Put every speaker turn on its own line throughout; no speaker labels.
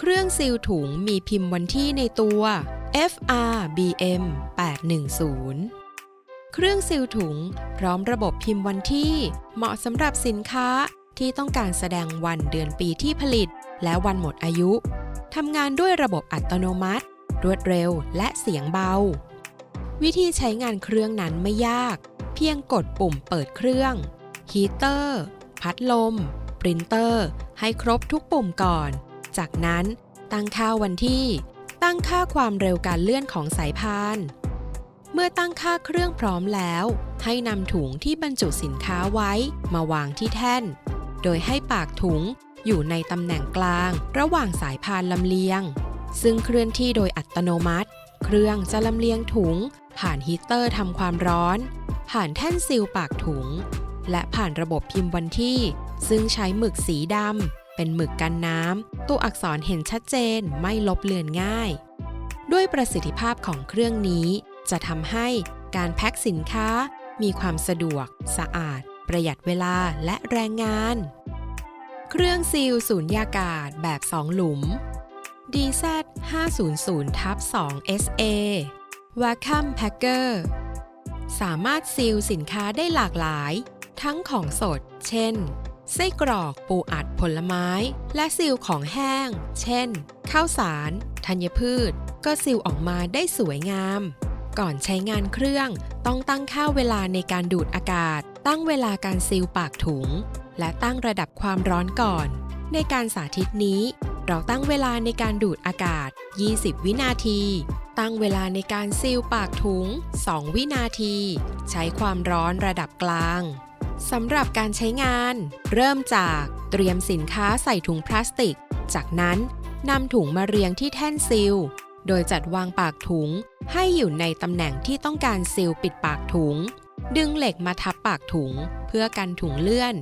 เครื่องซีลถุงมีพิมพ์วันที่ในตัว FRBM 810 เครื่องซีลถุง พร้อมระบบพิมพ์วันที่ เหมาะสำหรับสินค้าที่ต้องการแสดงวันเดือนปีที่ผลิต และวันหมดอายุ ทำงานด้วยระบบอัตโนมัติ รวดเร็วและเสียงเบา วิธีใช้งานเครื่องนั้นไม่ยาก เพียงกดปุ่มเปิดเครื่อง ฮีเตอร์ พัดลม ปรินเตอร์ ให้ครบทุกปุ่มก่อน จากนั้นตั้งค่าวันที่ ตั้งค่าความเร็วการเลื่อนของสายพาน เมื่อตั้งค่าเครื่องพร้อมแล้ว ให้นำถุงที่บรรจุสินค้าไว้มาวางที่แท่น โดยให้ปากถุงอยู่ในตำแหน่งกลางระหว่างสายพานลำเลียง ซึ่งเคลื่อนที่โดยอัตโนมัติ เครื่องจะลำเลียงถุง ผ่านฮีเตอร์ทำความร้อน ผ่านแท่นซีลปากถุง และผ่านระบบพิมพ์วันที่ ซึ่งใช้หมึกสีดำ เป็นหมึกกันน้ำ ตัวอักษรเห็นชัดเจนไม่ลบเลือนง่าย ด้วยประสิทธิภาพของเครื่องนี้ จะทำให้การแพ็คสินค้า มีความสะดวก สะอาด ประหยัดเวลาและแรงงาน เครื่องซีลสูญญากาศแบบ 2 หลุม DZ 500ทับ2 SA Vacuum Packer สามารถซีลสินค้าได้หลากหลาย ทั้งของสด เช่น ไส้กรอกปูอัดผลไม้ และซีลของแห้ง เช่น ข้าวสาร ธัญพืช ก็ซีลออกมาได้สวยงาม ก่อนใช้งานเครื่อง ต้องตั้งค่าเวลาในการดูดอากาศ ตั้งเวลาการซีลปากถุง และตั้งระดับความร้อนก่อน ในการสาธิตนี้ เราตั้งเวลาในการดูดอากาศ 20 วินาที ตั้งเวลาในการซีลปากถุง 2 วินาที ใช้ความร้อนระดับกลาง สำหรับการใช้งาน เริ่มจากเตรียมสินค้าใส่ถุงพลาสติก จากนั้นนำถุงมาเรียงที่แท่นซีล โดยจัดวางปากถุง ให้อยู่ในตำแหน่งที่ต้องการซีลปิดปากถุง ดึงเหล็กมาทับปากถุง เพื่อกันถุงเลื่อน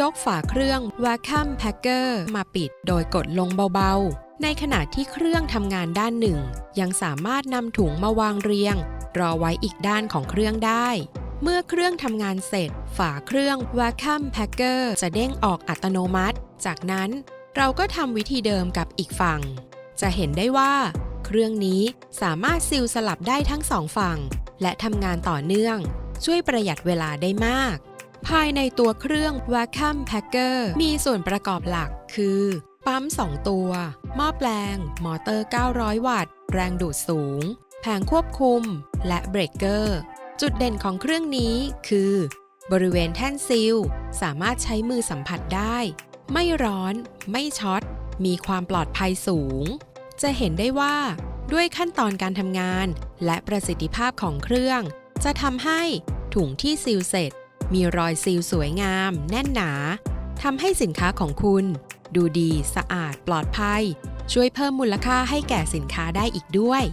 ยกฝาเครื่อง Vacuum Packer มาปิดโดยกดลงเบาๆ ในขณะที่เครื่องทำงานด้านหนึ่ง ยังสามารถนำถุงมาวางเรียง รอไว้อีกด้านของเครื่องได้ เมื่อเครื่องทำงานเสร็จ ฝาเครื่อง Vacuum Packer จะเด้งออกอัตโนมัติ จากนั้นเราก็ทำวิธีเดิมกับอีกฝั่ง จะเห็นได้ว่า เครื่องนี้สามารถซิลสลับได้ทั้งสองฝั่ง และทำงานต่อเนื่อง ช่วยประหยัดเวลาได้มาก ภายในตัวเครื่อง Vacuum Packer มีส่วนประกอบหลักคือ ปั๊ม 2 ตัว หม้อแปลง มอเตอร์ 900 วัตต์ แรงดูดสูง แผงควบคุม และเบรกเกอร์ จุดเด่นของเครื่องนี้คือ บริเวณแท่นซีล สามารถใช้มือสัมผัสได้ ไม่ร้อน ไม่ช็อต มีความปลอดภัยสูง จะเห็นได้ว่าด้วยขั้นตอนการทำงาน และประสิทธิภาพของเครื่อง จะทำให้ถุงที่ซีลเสร็จ มีรอยซีลสวยงาม แน่นหนาทำให้สินค้าของคุณ ดูดี สะอาด ปลอดภัย ช่วยเพิ่มมูลค่าให้แก่สินค้าได้อีกด้วย